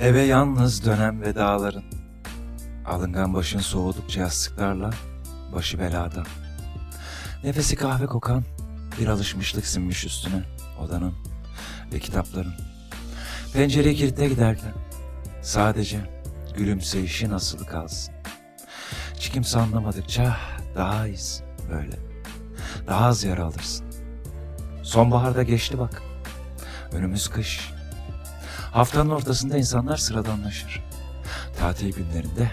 Eve yalnız dönen vedaların. Alıngan başın soğudukça yastıklarla başı belada. Nefesi kahve kokan bir alışmışlık sinmiş üstüne odanın ve kitapların. Pencereyi kilitle giderken sadece gülümseyişin asılı kalsın. Hiç kimse anlamadıkça daha iyisin böyle. Daha az yara alırsın. Sonbaharda geçti bak. Önümüz kış. Haftanın ortasında insanlar sıradanlaşır. Tatil günlerinde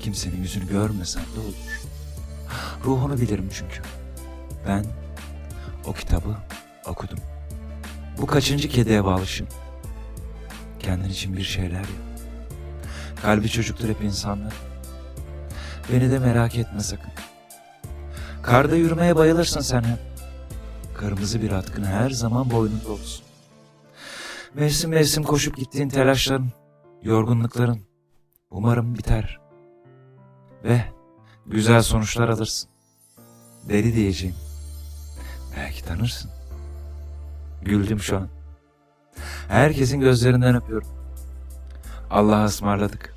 kimsenin yüzünü görmesen de olur. Ruhunu bilirim çünkü. Ben o kitabı okudum. Bu kaçıncı kediye bağlışım? Kendin için bir şeyler yap. Kalbi çocuktur hep insanlar. Beni de merak etme sakın. Karda yürümeye bayılırsın sen hep. Kırmızı bir atkın her zaman boynunda olsun. Mevsim mevsim koşup gittiğin telaşların, yorgunlukların umarım biter. Ve güzel sonuçlar alırsın. Deli diyeceğim. Belki tanırsın. Güldüm şu an. Herkesin gözlerinden öpüyorum. Allah'a ısmarladık.